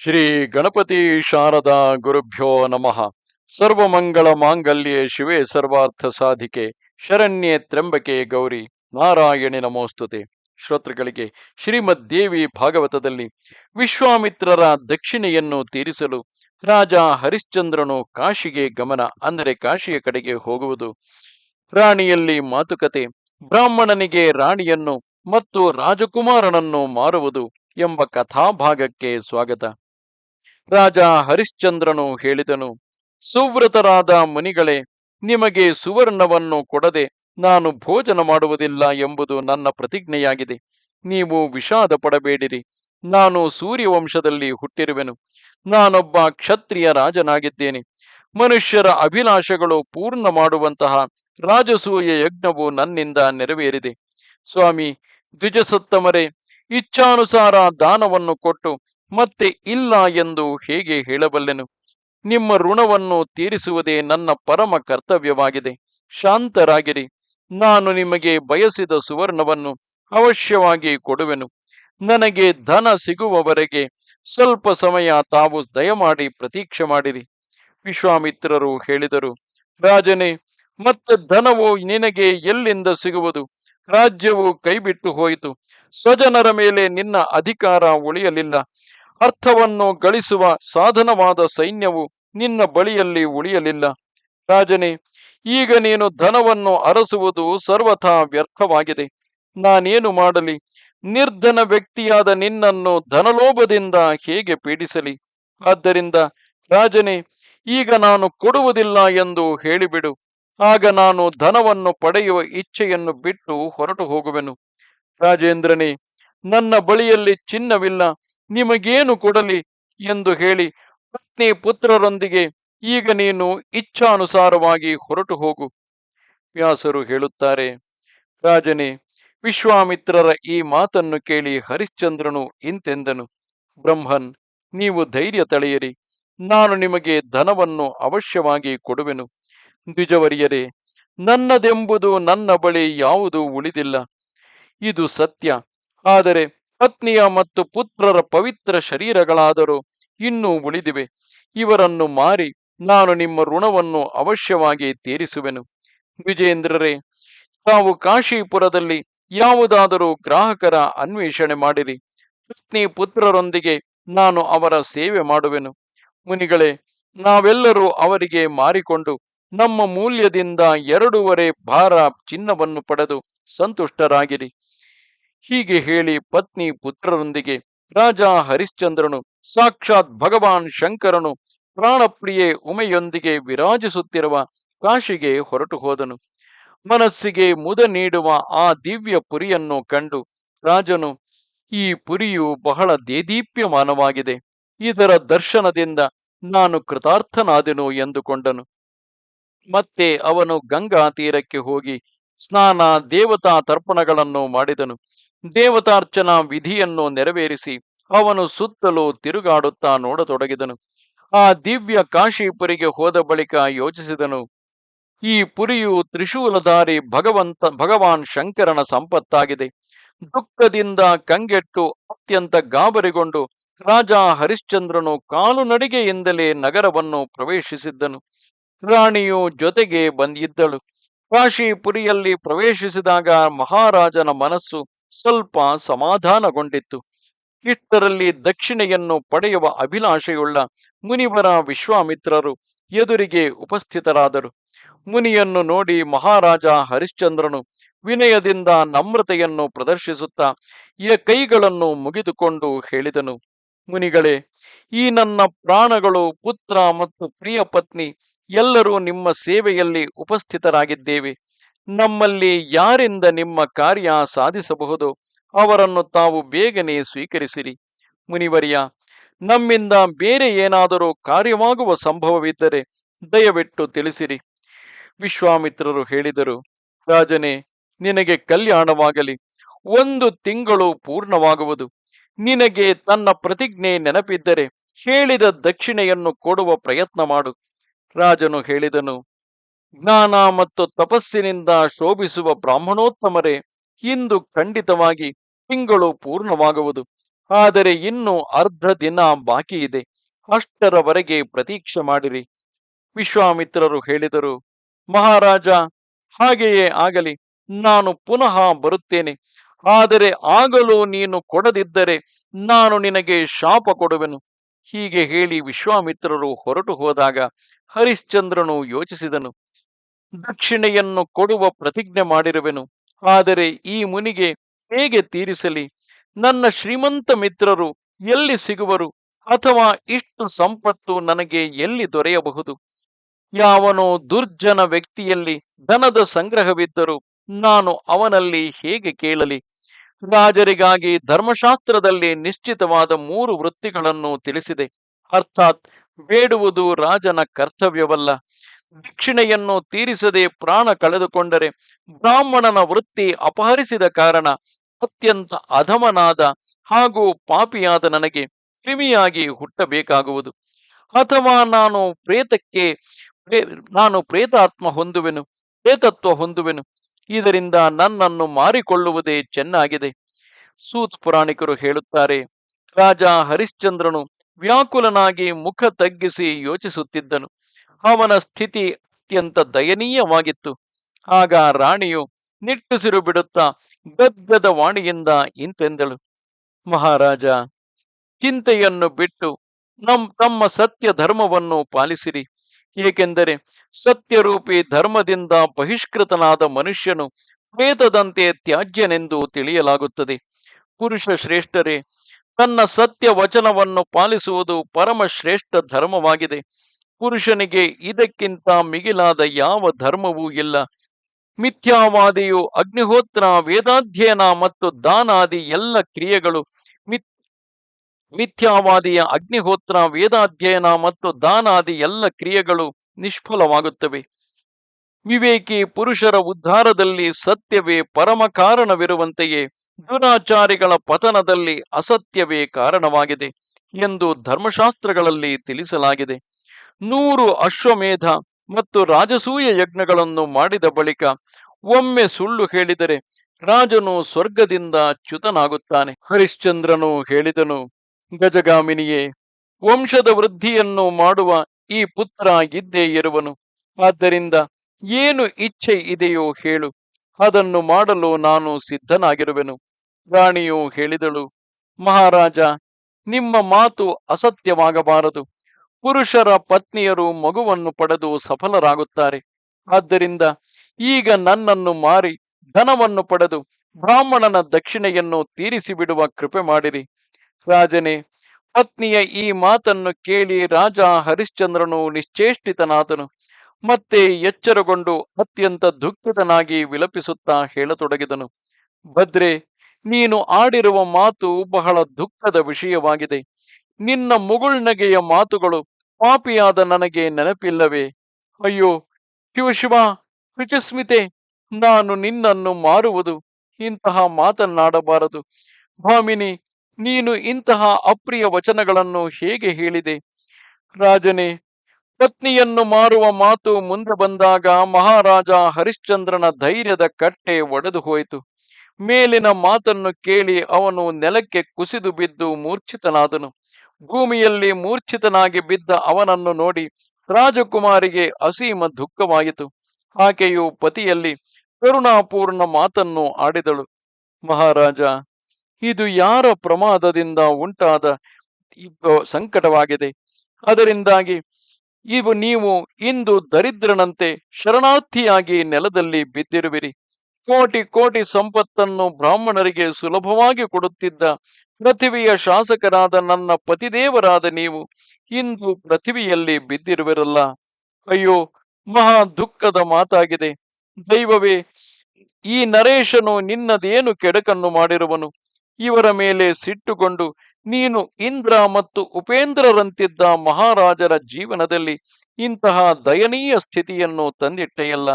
ಶ್ರೀ ಗಣಪತಿ ಶಾರದಾ ಗುರುಭ್ಯೋ ನಮಃ. ಸರ್ವಮಂಗಳ ಮಾಂಗಲ್ಯ ಶಿವೆ ಸರ್ವಾರ್ಥ ಸಾಧಿಕೆ, ಶರಣ್ಯೆ ತ್ರಂಬಕೆ ಗೌರಿ, ನಾರಾಯಣಿ ನಮೋಸ್ತುತೆ. ಶ್ರೋತೃಗಳಿಗೆ ಶ್ರೀಮದ್ ದೇವಿ ಭಾಗವತದಲ್ಲಿ ವಿಶ್ವಾಮಿತ್ರರ ದಕ್ಷಿಣೆಯನ್ನು ತೀರಿಸಲು ರಾಜ ಹರಿಶ್ಚಂದ್ರನು ಕಾಶಿಗೆ ಗಮನ, ಅಂದರೆ ಕಾಶಿಯ ಕಡೆಗೆ ಹೋಗುವುದು ರಾಣಿಯಲ್ಲಿ ಮಾತುಕತೆ, ಬ್ರಾಹ್ಮಣನಿಗೆ ರಾಣಿಯನ್ನು ಮತ್ತು ರಾಜಕುಮಾರನನ್ನು ಮಾರುವುದು ಎಂಬ ಕಥಾಭಾಗಕ್ಕೆ ಸ್ವಾಗತ. ರಾಜ ಹರಿಶ್ಚಂದ್ರನು ಹೇಳಿದನು, ಸುವ್ರತರಾದ ಮುನಿಗಳೇ, ನಿಮಗೆ ಸುವರ್ಣವನ್ನು ಕೊಡದೆ ನಾನು ಭೋಜನ ಮಾಡುವುದಿಲ್ಲ ಎಂಬುದು ನನ್ನ ಪ್ರತಿಜ್ಞೆಯಾಗಿದೆ. ನೀವು ವಿಷಾದ ಪಡಬೇಡಿರಿ. ನಾನು ಸೂರ್ಯವಂಶದಲ್ಲಿ ಹುಟ್ಟಿರುವೆನು. ನಾನೊಬ್ಬ ಕ್ಷತ್ರಿಯ ರಾಜನಾಗಿದ್ದೇನೆ. ಮನುಷ್ಯರ ಅಭಿಲಾಷೆಗಳು ಪೂರ್ಣ ಮಾಡುವಂತಹ ರಾಜಸೂಯ ಯಜ್ಞವು ನನ್ನಿಂದ ನೆರವೇರಿದೆ. ಸ್ವಾಮಿ, ದ್ವಿಜಸತ್ತಮರೇ, ಇಚ್ಛಾನುಸಾರ ದಾನವನ್ನು ಕೊಟ್ಟು ಮತ್ತೆ ಇಲ್ಲ ಎಂದು ಹೇಗೆ ಹೇಳಬಲ್ಲೆನು? ನಿಮ್ಮ ಋಣವನ್ನು ತೀರಿಸುವುದೇ ನನ್ನ ಪರಮ ಕರ್ತವ್ಯವಾಗಿದೆ. ಶಾಂತರಾಗಿರಿ. ನಾನು ನಿಮಗೆ ಬಯಸಿದ ಸುವರ್ಣವನ್ನು ಅವಶ್ಯವಾಗಿ ಕೊಡುವೆನು. ನನಗೆ ಧನ ಸಿಗುವವರೆಗೆ ಸ್ವಲ್ಪ ಸಮಯ ತಾವು ದಯಮಾಡಿ ಪ್ರತೀಕ್ಷೆ ಮಾಡಿರಿ. ವಿಶ್ವಾಮಿತ್ರರು ಹೇಳಿದರು, ರಾಜನೇ, ಮತ್ತೆ ಧನವು ನಿನಗೆ ಎಲ್ಲಿಂದ ಸಿಗುವುದು? ರಾಜ್ಯವು ಕೈಬಿಟ್ಟು ಹೋಯಿತು. ಸ್ವಜನರ ಮೇಲೆ ನಿನ್ನ ಅಧಿಕಾರ ಉಳಿಯಲಿಲ್ಲ. ಅರ್ಥವನ್ನು ಗಳಿಸುವ ಸಾಧನವಾದ ಸೈನ್ಯವು ನಿನ್ನ ಬಳಿಯಲ್ಲಿ ಉಳಿಯಲಿಲ್ಲ. ರಾಜನೇ, ಈಗ ನೀನು ಧನವನ್ನು ಅರಸುವುದು ಸರ್ವಥಾ ವ್ಯರ್ಥವಾಗಿದೆ. ನಾನೇನು ಮಾಡಲಿ? ನಿರ್ಧನ ವ್ಯಕ್ತಿಯಾದ ನಿನ್ನನ್ನು ಧನಲೋಭದಿಂದ ಹೇಗೆ ಪೀಡಿಸಲಿ? ಆದ್ದರಿಂದ, ರಾಜನೇ, ಈಗ ನಾನು ಕೊಡುವುದಿಲ್ಲ ಎಂದು ಹೇಳಿಬಿಡು. ಆಗ ನಾನು ಧನವನ್ನು ಪಡೆಯುವ ಇಚ್ಛೆಯನ್ನು ಬಿಟ್ಟು ಹೊರಟು ಹೋಗುವೆನು ರಾಜೇಂದ್ರನೇ, ನನ್ನ ಬಳಿಯಲ್ಲಿ ಚಿನ್ನವಿಲ್ಲ. ನಿಮಗೇನು ಕೊಡಲಿ ಎಂದು ಹೇಳಿ ಪತ್ನಿ ಪುತ್ರರೊಂದಿಗೆ, ಈಗ ನೀನು ಇಚ್ಛಾನುಸಾರವಾಗಿ ಹೊರಟು ಹೋಗು. ವ್ಯಾಸರು ಹೇಳುತ್ತಾರೆ, ರಾಜನೇ, ವಿಶ್ವಾಮಿತ್ರರ ಈ ಮಾತನ್ನು ಕೇಳಿ ಹರಿಶ್ಚಂದ್ರನು ಇಂತೆಂದನು. ಬ್ರಹ್ಮನ್, ನೀವು ಧೈರ್ಯ ತಳೆಯಿರಿ. ನಾನು ನಿಮಗೆ ಧನವನ್ನು ಅವಶ್ಯವಾಗಿ ಕೊಡುವೆನು. ದ್ವಿಜವರಿಯರೇ, ನನ್ನದೆಂಬುದು ನನ್ನ ಬಳಿ ಯಾವುದೂ ಉಳಿದಿಲ್ಲ. ಇದು ಸತ್ಯ. ಆದರೆ ಪತ್ನಿಯ ಮತ್ತು ಪುತ್ರರ ಪವಿತ್ರ ಶರೀರಗಳಾದರೂ. ಇನ್ನೂ ಉಳಿದಿವೆ. ಇವರನ್ನು ಮಾರಿ ನಾನು ನಿಮ್ಮ ಋಣವನ್ನು ಅವಶ್ಯವಾಗಿ ತೀರಿಸುವೆನು. ವಿಜೇಂದ್ರರೇ ತಾವು ಕಾಶಿಪುರದಲ್ಲಿ ಯಾವುದಾದರೂ ಗ್ರಾಹಕರ ಅನ್ವೇಷಣೆ ಮಾಡಿರಿ. ಪತ್ನಿ ಪುತ್ರರೊಂದಿಗೆ ನಾನು ಅವರ ಸೇವೆ ಮಾಡುವೆನು. ಮುನಿಗಳೇ, ನಾವೆಲ್ಲರೂ ಅವರಿಗೆ ಮಾರಿಕೊಂಡು ನಮ್ಮ ಮೂಲ್ಯದಿಂದ ಎರಡೂವರೆ ಭಾರ ಚಿನ್ನವನ್ನು ಪಡೆದು ಸಂತುಷ್ಟರಾಗಿರಿ. ಹೀಗೆ ಹೇಳಿ ಪತ್ನಿ ಪುತ್ರರೊಂದಿಗೆ ರಾಜ ಹರಿಶ್ಚಂದ್ರನು ಸಾಕ್ಷಾತ್ ಭಗವಾನ್ ಶಂಕರನು ಪ್ರಾಣಪ್ರಿಯೆ ಉಮೆಯೊಂದಿಗೆ ವಿರಾಜಿಸುತ್ತಿರುವ ಕಾಶಿಗೆ ಹೊರಟು ಹೋದನು. ಮನಸ್ಸಿಗೆ ಮುದ ನೀಡುವ ಆ ದಿವ್ಯ ಪುರಿಯನ್ನು ಕಂಡು ರಾಜನು, ಈ ಪುರಿಯು ಬಹಳ ದೇದೀಪ್ಯಮಾನವಾಗಿದೆ. ಇದರ ದರ್ಶನದಿಂದ ನಾನು ಕೃತಾರ್ಥನಾದೆನು ಎಂದುಕೊಂಡನು. ಮತ್ತೆ ಅವನು ಗಂಗಾ ತೀರಕ್ಕೆ ಹೋಗಿ ಸ್ನಾನ, ದೇವತಾ ತರ್ಪಣಗಳನ್ನು ಮಾಡಿದನು. ದೇವತಾರ್ಚನಾ ವಿಧಿಯನ್ನು ನೆರವೇರಿಸಿ ಅವನು ಸುತ್ತಲೂ ತಿರುಗಾಡುತ್ತಾ ನೋಡತೊಡಗಿದನು. ಆ ದಿವ್ಯ ಕಾಶಿಪುರಿಗೆ ಹೋದ ಬಳಿಕ ಯೋಚಿಸಿದನು, ಈ ಪುರಿಯು ತ್ರಿಶೂಲಧಾರಿ ಭಗವಂತ, ಭಗವಾನ್ ಶಂಕರನ ಸಂಪತ್ತಾಗಿದೆ. ದುಃಖದಿಂದ ಕಂಗೆಟ್ಟು ಅತ್ಯಂತ ಗಾಬರಿಗೊಂಡು ರಾಜ ಹರಿಶ್ಚಂದ್ರನು ಕಾಲು ನಡಿಗೆಯಿಂದಲೇ ನಗರವನ್ನು ಪ್ರವೇಶಿಸಿದ್ದನು. ರಾಣಿಯು ಜೊತೆಗೆ ಬಂದಿದ್ದಳು. ಕಾಶಿಪುರಿಯಲ್ಲಿ ಪ್ರವೇಶಿಸಿದಾಗ ಮಹಾರಾಜನ ಮನಸ್ಸು ಸ್ವಲ್ಪ ಸಮಾಧಾನಗೊಂಡಿತ್ತು. ಇಷ್ಟರಲ್ಲಿ ದಕ್ಷಿಣೆಯನ್ನು ಪಡೆಯುವ ಅಭಿಲಾಷೆಯುಳ್ಳ ಮುನಿವರ ವಿಶ್ವಾಮಿತ್ರರು ಎದುರಿಗೆ ಉಪಸ್ಥಿತರಾದರು. ಮುನಿಯನ್ನು ನೋಡಿ ಮಹಾರಾಜ ಹರಿಶ್ಚಂದ್ರನು ವಿನಯದಿಂದ ನಮ್ರತೆಯನ್ನು ಪ್ರದರ್ಶಿಸುತ್ತಾ ಈ ಕೈಗಳನ್ನು ಮುಗಿದುಕೊಂಡು ಹೇಳಿದನು. ಮುನಿಗಳೇ, ಈ ನನ್ನ ಪ್ರಾಣಗಳು ಪುತ್ರ ಮತ್ತು ಪ್ರಿಯ ಪತ್ನಿ ಎಲ್ಲರೂ ನಿಮ್ಮ ಸೇವೆಯಲ್ಲಿ ಉಪಸ್ಥಿತರಾಗಿದ್ದೇವೆ. ನಮ್ಮಲ್ಲಿ ಯಾರಿಂದ ನಿಮ್ಮ ಕಾರ್ಯ ಸಾಧಿಸಬಹುದು, ಅವರನ್ನು ತಾವು ಬೇಗನೆ ಸ್ವೀಕರಿಸಿರಿ. ಮುನಿವರ್ಯ, ನಮ್ಮಿಂದ ಬೇರೆ ಏನಾದರೂ ಕಾರ್ಯವಾಗುವ ಸಂಭವವಿದ್ದರೆ ದಯವಿಟ್ಟು ತಿಳಿಸಿರಿ. ವಿಶ್ವಾಮಿತ್ರರು ಹೇಳಿದರು, ರಾಜನೇ, ನಿನಗೆ ಕಲ್ಯಾಣವಾಗಲಿ. ಒಂದು ತಿಂಗಳು ಪೂರ್ಣವಾಗುವುದು. ನಿನಗೆ ತನ್ನ ಪ್ರತಿಜ್ಞೆ ನೆನಪಿದ್ದರೆ ಹೇಳಿದ ದಕ್ಷಿಣೆಯನ್ನು ಕೊಡುವ ಪ್ರಯತ್ನ ಮಾಡು. ರಾಜನು ಹೇಳಿದನು, ಜ್ಞಾನ ಮತ್ತು ತಪಸ್ಸಿನಿಂದ ಶೋಭಿಸುವ ಬ್ರಾಹ್ಮಣೋತ್ತಮರೇ, ಇಂದು ಖಂಡಿತವಾಗಿ ತಿಂಗಳು ಪೂರ್ಣವಾಗುವುದು. ಆದರೆ ಇನ್ನು ಅರ್ಧ ದಿನ ಬಾಕಿ ಇದೆ. ಅಷ್ಟರವರೆಗೆ ಪ್ರತೀಕ್ಷೆ ಮಾಡಿರಿ. ವಿಶ್ವಾಮಿತ್ರರು ಹೇಳಿದರು, ಮಹಾರಾಜ, ಹಾಗೆಯೇ ಆಗಲಿ, ನಾನು ಪುನಃ ಬರುತ್ತೇನೆ. ಆದರೆ ಆಗಲೂ ನೀನು ಕೊಡದಿದ್ದರೆ ನಾನು ನಿನಗೆ ಶಾಪ ಕೊಡುವೆನು. ಹೀಗೆ ಹೇಳಿ ವಿಶ್ವಾಮಿತ್ರರು ಹೊರಟು ಹೋದಾಗ ಹರಿಶ್ಚಂದ್ರನು ಯೋಚಿಸಿದನು, ದಕ್ಷಿಣೆಯನ್ನು ಕೊಡುವ ಪ್ರತಿಜ್ಞೆ ಮಾಡಿರುವೆನು, ಆದರೆ ಈ ಮುನಿಗೆ ಹೇಗೆ ತೀರಿಸಲಿ? ನನ್ನ ಶ್ರೀಮಂತ ಮಿತ್ರರು ಎಲ್ಲಿ ಸಿಗುವರು? ಅಥವಾ ಇಷ್ಟು ಸಂಪತ್ತು ನನಗೆ ಎಲ್ಲಿ ದೊರೆಯಬಹುದು? ಯಾವನೋ ದುರ್ಜನ ವ್ಯಕ್ತಿಯಲ್ಲಿ ಧನದ ಸಂಗ್ರಹವಿದ್ದರೂ ನಾನು ಅವನಲ್ಲಿ ಹೇಗೆ ಕೇಳಲಿ? ರಾಜರಿಗಾಗಿ ಧರ್ಮಶಾಸ್ತ್ರದಲ್ಲಿ ನಿಶ್ಚಿತವಾದ ಮೂರು ವೃತ್ತಿಗಳನ್ನು ತಿಳಿಸಿದೆ. ಅರ್ಥಾತ್ ಬೇಡುವುದು ರಾಜನ ಕರ್ತವ್ಯವಲ್ಲ. ದಕ್ಷಿಣೆಯನ್ನು ತೀರಿಸದೆ ಪ್ರಾಣ ಕಳೆದುಕೊಂಡರೆ ಬ್ರಾಹ್ಮಣನ ವೃತ್ತಿ ಅಪಹರಿಸಿದ ಕಾರಣ ಅತ್ಯಂತ ಅಧಮನಾದ ಹಾಗೂ ಪಾಪಿಯಾದ ನನಗೆ ಕ್ರಿಮಿಯಾಗಿ ಹುಟ್ಟಬೇಕಾಗುವುದು. ಅಥವಾ ನಾನು ಪ್ರೇತಕ್ಕೆ ನಾನು ಪ್ರೇತಾತ್ಮ ಹೊಂದುವೆನು, ಪ್ರೇತತ್ವ ಹೊಂದುವೆನು. ಇದರಿಂದ ನನ್ನನ್ನು ಮಾರಿಕೊಳ್ಳುವುದೇ ಚೆನ್ನಾಗಿದೆ. ಸೂತ್ ಪುರಾಣಿಕರು ಹೇಳುತ್ತಾರೆ, ರಾಜ ಹರಿಶ್ಚಂದ್ರನು ವ್ಯಾಕುಲನಾಗಿ ಮುಖ ತಗ್ಗಿಸಿ ಯೋಚಿಸುತ್ತಿದ್ದನು. ಅವನ ಸ್ಥಿತಿ ಅತ್ಯಂತ ದಯನೀಯವಾಗಿತ್ತು. ಆಗ ರಾಣಿಯು ನಿಟ್ಟುಸಿರು ಬಿಡುತ್ತಾ ಗದ್ಗದ ವಾಣಿಯಿಂದ ಇಂತೆಂದಳು, ಮಹಾರಾಜ, ಚಿಂತೆಯನ್ನು ಬಿಟ್ಟು ನಮ್, ತಮ್ಮ ಸತ್ಯ ಧರ್ಮವನ್ನು ಪಾಲಿಸಿರಿ. ಏಕೆಂದರೆ ಸತ್ಯರೂಪಿ ಧರ್ಮದಿಂದ ಬಹಿಷ್ಕೃತನಾದ ಮನುಷ್ಯನು ವೇದದಂತೆ ತ್ಯಾಜ್ಯನೆಂದು ತಿಳಿಯಲಾಗುತ್ತದೆ. ಪುರುಷ ಶ್ರೇಷ್ಠರೇ, ತನ್ನ ಸತ್ಯ ವಚನವನ್ನು ಪಾಲಿಸುವುದು ಪರಮ ಶ್ರೇಷ್ಠ ಧರ್ಮವಾಗಿದೆ. ಪುರುಷನಿಗೆ ಇದಕ್ಕಿಂತ ಮಿಗಿಲಾದ ಯಾವ ಧರ್ಮವೂ ಇಲ್ಲ. ಮಿಥ್ಯಾವಾದಿಯು ಅಗ್ನಿಹೋತ್ರ, ವೇದಾಧ್ಯಯನ ಮತ್ತು ದಾನಾದಿ ಎಲ್ಲ ಕ್ರಿಯೆಗಳು ಮಿಥ್ಯಾವಾದಿಯ ಅಗ್ನಿಹೋತ್ರ, ವೇದಾಧ್ಯಯನ ಮತ್ತು ದಾನಾದಿ ಎಲ್ಲ ಕ್ರಿಯೆಗಳು ನಿಷ್ಫಲವಾಗುತ್ತವೆ. ವಿವೇಕಿ ಪುರುಷರ ಉದ್ಧಾರದಲ್ಲಿ ಸತ್ಯವೇ ಪರಮ ಕಾರಣವಿರುವಂತೆಯೇ ದುರಾಚಾರಿಗಳ ಪತನದಲ್ಲಿ ಅಸತ್ಯವೇ ಕಾರಣವಾಗಿದೆ ಎಂದು ಧರ್ಮಶಾಸ್ತ್ರಗಳಲ್ಲಿ ತಿಳಿಸಲಾಗಿದೆ. ನೂರು ಅಶ್ವಮೇಧ ಮತ್ತು ರಾಜಸೂಯ ಯಜ್ಞಗಳನ್ನು ಮಾಡಿದ ಬಳಿಕ ಒಮ್ಮೆ ಸುಳ್ಳು ಹೇಳಿದರೆ ರಾಜನು ಸ್ವರ್ಗದಿಂದ ಚ್ಯುತನಾಗುತ್ತಾನೆ. ಹರಿಶ್ಚಂದ್ರನು ಹೇಳಿದನು ಗಜಗಾಮಿನಿಯೇ, ವಂಶದ ವೃದ್ಧಿಯನ್ನು ಮಾಡುವ ಈ ಪುತ್ರ ಇರುವನು. ಆದ್ದರಿಂದ ಏನು ಇಚ್ಛೆ ಇದೆಯೋ ಹೇಳು, ಅದನ್ನು ಮಾಡಲು ನಾನು ಸಿದ್ಧನಾಗಿರುವೆನು. ರಾಣಿಯು ಹೇಳಿದಳು, ಮಹಾರಾಜ, ನಿಮ್ಮ ಮಾತು ಅಸತ್ಯವಾಗಬಾರದು. ಪುರುಷರ ಪತ್ನಿಯರು ಮಗುವನ್ನು ಪಡೆದು ಸಫಲರಾಗುತ್ತಾರೆ. ಆದ್ದರಿಂದ ಈಗ ನನ್ನನ್ನು ಮಾರಿ ಧನವನ್ನು ಪಡೆದು ಬ್ರಾಹ್ಮಣನ ದಕ್ಷಿಣೆಯನ್ನು ತೀರಿಸಿ ಬಿಡುವ ಕೃಪೆ ಮಾಡಿರಿ. ರಾಜನೇ, ಪತ್ನಿಯ ಈ ಮಾತನ್ನು ಕೇಳಿ ರಾಜ ಹರಿಶ್ಚಂದ್ರನು ನಿಶ್ಚೇಷ್ಟಿತನಾದನು. ಮತ್ತೆ ಎಚ್ಚರಗೊಂಡು ಅತ್ಯಂತ ದುಃಖಿತನಾಗಿ ವಿಲಪಿಸುತ್ತಾ ಹೇಳತೊಡಗಿದನು. ಭದ್ರೆ, ನೀನು ಆಡಿರುವ ಮಾತು ಬಹಳ ದುಃಖದ ವಿಷಯವಾಗಿದೆ. ನಿನ್ನ ಮುಗುಳ್ನಗೆಯ ಮಾತುಗಳು ಪಾಪಿಯಾದ ನನಗೆ ನೆನಪಿಲ್ಲವೇ. ಅಯ್ಯೋ ಶಿವಶಿವ ವಿಚಸ್ಮಿತೆ ನಾನು ನಿನ್ನನ್ನು ಮಾರುವುದು ಇಂತಹ ಮಾತನ್ನಾಡಬಾರದು. ಭಾಮಿನಿ ನೀನು ಇಂತಹ ಅಪ್ರಿಯ ವಚನಗಳನ್ನು ಹೇಗೆ ಹೇಳಿದೆ? ರಾಜನೇ, ಪತ್ನಿಯನ್ನು ಮಾರುವ ಮಾತು ಮುಂದೆ ಬಂದಾಗ ಮಹಾರಾಜ ಹರಿಶ್ಚಂದ್ರನ ಧೈರ್ಯದ ಕಟ್ಟೆ ಒಡೆದು ಹೋಯಿತು. ಮೇಲಿನ ಮಾತನ್ನು ಕೇಳಿ ಅವನು ನೆಲಕ್ಕೆ ಕುಸಿದು ಬಿದ್ದು ಮೂರ್ಛಿತನಾದನು. ಭೂಮಿಯಲ್ಲಿ ಮೂರ್ಛಿತನಾಗಿ ಬಿದ್ದ ಅವನನ್ನು ನೋಡಿ ರಾಜಕುಮಾರಿಗೆ ಅಸೀಮ ದುಃಖವಾಯಿತು. ಆಕೆಯು ಪತಿಯಲ್ಲಿ ಕರುಣಾಪೂರ್ಣ ಮಾತನ್ನು ಆಡಿದಳು. ಮಹಾರಾಜ ಇದು ಯಾರ ಪ್ರಮಾದದಿಂದ ಉಂಟಾದ ಸಂಕಟವಾಗಿದೆ. ಅದರಿಂದಾಗಿ ಇವು ನೀವು ಇಂದು ದರಿದ್ರನಂತೆ ಶರಣಾರ್ಥಿಯಾಗಿ ನೆಲದಲ್ಲಿ ಬಿದ್ದಿರುವಿರಿ. ಕೋಟಿ ಕೋಟಿ ಸಂಪತ್ತನ್ನು ಬ್ರಾಹ್ಮಣರಿಗೆ ಸುಲಭವಾಗಿ ಕೊಡುತ್ತಿದ್ದ ಪೃಥಿವಿಯ ಶಾಸಕರಾದ ನನ್ನ ಪತಿದೇವರಾದ ನೀವು ಇಂದು ಪೃಥಿವಿಯಲ್ಲಿ ಬಿದ್ದಿರುವಿರಲ್ಲ. ಅಯ್ಯೋ, ಮಹಾ ದುಃಖದ ಮಾತಾಗಿದೆ. ದೈವವೇ, ಈ ನರೇಶನು ನಿನ್ನದೇನು ಕೆಡಕನ್ನು ಮಾಡಿರುವನು? ಇವರ ಮೇಲೆ ಸಿಟ್ಟುಕೊಂಡು ನೀನು ಇಂದ್ರ ಮತ್ತು ಉಪೇಂದ್ರರಂತಿದ್ದ ಮಹಾರಾಜರ ಜೀವನದಲ್ಲಿ ಇಂತಹ ದಯನೀಯ ಸ್ಥಿತಿಯನ್ನು ತಂದಿಟ್ಟೆಯಲ್ಲ?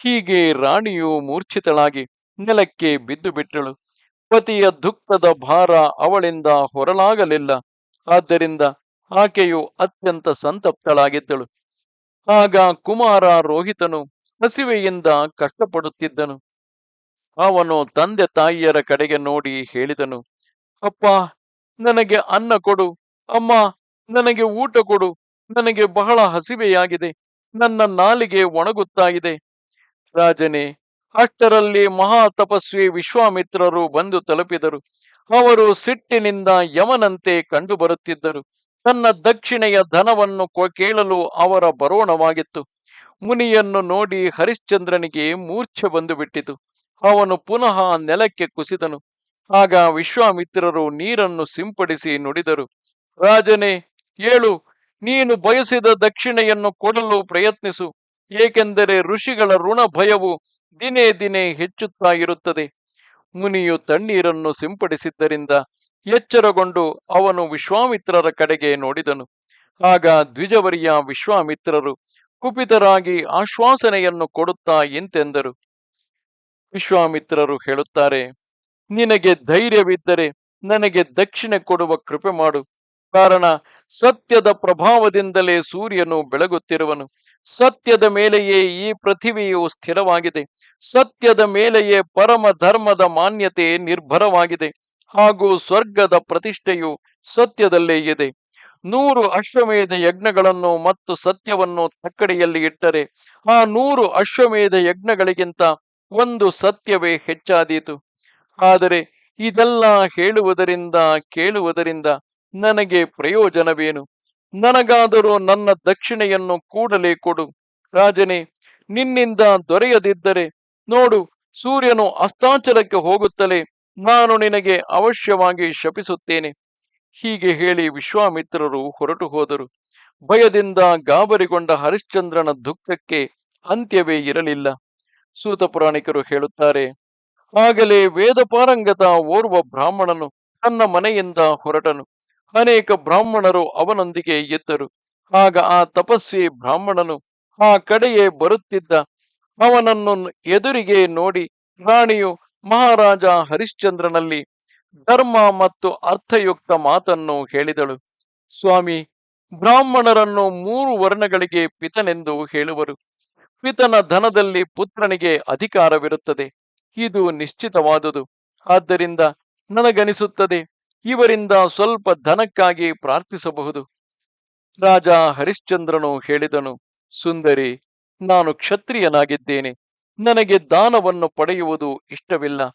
ಹೀಗೆ ರಾಣಿಯು ಮೂರ್ಛಿತಳಾಗಿ ನೆಲಕ್ಕೆ ಬಿದ್ದು ಬಿಟ್ಟಳು ಪತಿಯ ದುಃಖದ ಭಾರ ಅವಳಿಂದ ಹೊರಲಾಗಲಿಲ್ಲ. ಆದ್ದರಿಂದ ಆಕೆಯು ಅತ್ಯಂತ ಸಂತಪ್ತಳಾಗಿದ್ದಳು. ಆಗ ಕುಮಾರ ರೋಹಿತನು ಹಸಿವೆಯಿಂದ ಕಷ್ಟಪಡುತ್ತಿದ್ದನು. ಅವನು ತಂದೆ ತಾಯಿಯರ ಕಡೆಗೆ ನೋಡಿ ಹೇಳಿದನು, ಅಪ್ಪ, ನನಗೆ ಅನ್ನ ಕೊಡು. ಅಮ್ಮ, ನನಗೆ ಊಟ ಕೊಡು. ನನಗೆ ಬಹಳ ಹಸಿವೆಯಾಗಿದೆ. ನನ್ನ ನಾಲಿಗೆ ಒಣಗುತ್ತಾ ಇದೆ. ರಾಜನೇ, ಅಷ್ಟರಲ್ಲಿ ಮಹಾ ತಪಸ್ವಿ ವಿಶ್ವಾಮಿತ್ರರು ಬಂದು ತಲುಪಿದರು. ಅವರು ಸಿಟ್ಟಿನಿಂದ ಯಮನಂತೆ ಕಂಡು ಬರುತ್ತಿದ್ದರು ತನ್ನ ದಕ್ಷಿಣೆಯ ಧನವನ್ನು ಕೇಳಲು ಅವರ ಬರೋಣವಾಗಿತ್ತು. ಮುನಿಯನ್ನು ನೋಡಿ ಹರಿಶ್ಚಂದ್ರನಿಗೆ ಮೂರ್ಛೆ ಬಂದು ಬಿಟ್ಟಿತು ಅವನು ಪುನಃ ನೆಲಕ್ಕೆ ಕುಸಿದನು. ಆಗ ವಿಶ್ವಾಮಿತ್ರರು ನೀರನ್ನು ಸಿಂಪಡಿಸಿ ನುಡಿದರು. ರಾಜನೇ ಏಳು ನೀನು ಬಯಸಿದ ದಕ್ಷಿಣೆಯನ್ನು ಕೊಡಲು ಪ್ರಯತ್ನಿಸು, ಏಕೆಂದರೆ ಋಷಿಗಳ ಋಣ ಭಯವು ದಿನೇ ದಿನೇ ಹೆಚ್ಚುತ್ತಾ ಇರುತ್ತದೆ. ಮುನಿಯು ತಣ್ಣೀರನ್ನು ಸಿಂಪಡಿಸಿದ್ದರಿಂದ ಎಚ್ಚರಗೊಂಡು ಅವನು ವಿಶ್ವಾಮಿತ್ರರ ಕಡೆಗೆ ನೋಡಿದನು. ಆಗ ದ್ವಿಜವರಿಯ ವಿಶ್ವಾಮಿತ್ರರು, ಕುಪಿತರಾಗಿ ಆಶ್ವಾಸನೆಯನ್ನು ಕೊಡುತ್ತಾ ಇಂತೆಂದರು ವಿಶ್ವಾಮಿತ್ರರು ಹೇಳುತ್ತಾರೆ, ನಿನಗೆ ಧೈರ್ಯವಿದ್ದರೆ ನನಗೆ ದಕ್ಷಿಣೆ ಕೊಡುವ ಕೃಪೆ ಮಾಡು. ಕಾರಣ, ಸತ್ಯದ ಪ್ರಭಾವದಿಂದಲೇ ಸೂರ್ಯನು ಬೆಳಗುತ್ತಿರುವನು. ಸತ್ಯದ ಮೇಲೆಯೇ ಈ ಪೃಥಿವಿಯು ಸ್ಥಿರವಾಗಿದೆ. ಸತ್ಯದ ಮೇಲೆಯೇ ಪರಮ ಧರ್ಮದ ಮಾನ್ಯತೆ ನಿರ್ಭರವಾಗಿದೆ. ಹಾಗೂ ಸ್ವರ್ಗದ ಪ್ರತಿಷ್ಠೆಯು ಸತ್ಯದಲ್ಲೇ ಇದೆ. ನೂರು ಅಶ್ವಮೇಧ ಯಜ್ಞಗಳನ್ನು ಮತ್ತು ಸತ್ಯವನ್ನು ತಕ್ಕಡಿಯಲ್ಲಿ ಇಟ್ಟರೆ, ಆ ನೂರು ಅಶ್ವಮೇಧ ಯಜ್ಞಗಳಿಗಿಂತ ಒಂದು ಸತ್ಯವೇ ಹೆಚ್ಚಾದೀತು. ಆದರೆ ಇದೆಲ್ಲ ಹೇಳುವುದರಿಂದ ಕೇಳುವುದರಿಂದ ನನಗೆ ಪ್ರಯೋಜನವೇನು? ನನಗಾದರೂ ನನ್ನ ದಕ್ಷಿಣೆಯನ್ನು ಕೂಡಲೇ ಕೊಡು. ರಾಜನೇ, ನಿನ್ನಿಂದ ದೊರೆಯದಿದ್ದರೆ ನೋಡು, ಸೂರ್ಯನು ಅಸ್ತಾಚಲಕ್ಕೆ ಹೋಗುತ್ತಲೇ ನಾನು ನಿನಗೆ ಅವಶ್ಯವಾಗಿ ಶಪಿಸುತ್ತೇನೆ. ಹೀಗೆ ಹೇಳಿ ವಿಶ್ವಾಮಿತ್ರರು ಹೊರಟು ಹೋದರು. ಭಯದಿಂದ ಗಾಬರಿಗೊಂಡ ಹರಿಶ್ಚಂದ್ರನ ದುಃಖಕ್ಕೆ ಅಂತ್ಯವೇ ಇರಲಿಲ್ಲ. ಸೂತ ಪುರಾಣಿಕರು ಹೇಳುತ್ತಾರೆ ಆಗಲೇ ವೇದ ಪಾರಂಗದ ಓರ್ವ ಬ್ರಾಹ್ಮಣನು ತನ್ನ ಮನೆಯಿಂದ ಹೊರಟನು. ಅನೇಕ ಬ್ರಾಹ್ಮಣರು ಅವನೊಂದಿಗೆ ಎದ್ದರು. ಆಗ ಆ ತಪಸ್ವಿ ಬ್ರಾಹ್ಮಣನು ಆ ಕಡೆಯೇ ಬರುತ್ತಿದ್ದ ಅವನನ್ನು ಎದುರಿಗೆ ನೋಡಿ, ರಾಣಿಯು, ಮಹಾರಾಜ ಹರಿಶ್ಚಂದ್ರನಲ್ಲಿ ಧರ್ಮ ಮತ್ತು ಅರ್ಥಯುಕ್ತ ಮಾತನ್ನು ಹೇಳಿದಳು. ಸ್ವಾಮಿ, ಬ್ರಾಹ್ಮಣರನ್ನು ಮೂರು ವರ್ಣಗಳಿಗೆ ಪಿತನೆಂದು ಹೇಳುವರು. ಪಿತನ ಧನದಲ್ಲಿ ಪುತ್ರನಿಗೆ ಅಧಿಕಾರವಿರುತ್ತದೆ. ಇದು ನಿಶ್ಚಿತವಾದುದು. ಆದ್ದರಿಂದ ನನಗನಿಸುತ್ತದೆ, ಇವರಿಂದ ಸ್ವಲ್ಪ ಧನಕ್ಕಾಗಿ ಪ್ರಾರ್ಥಿಸಬಹುದು. ರಾಜ ಹರಿಶ್ಚಂದ್ರನು ಹೇಳಿದನು, ಸುಂದರಿ, ನಾನು ಕ್ಷತ್ರಿಯನಾಗಿದ್ದೇನೆ. ನನಗೆ ದಾನವನ್ನು ಪಡೆಯುವುದು ಇಷ್ಟವಿಲ್ಲ.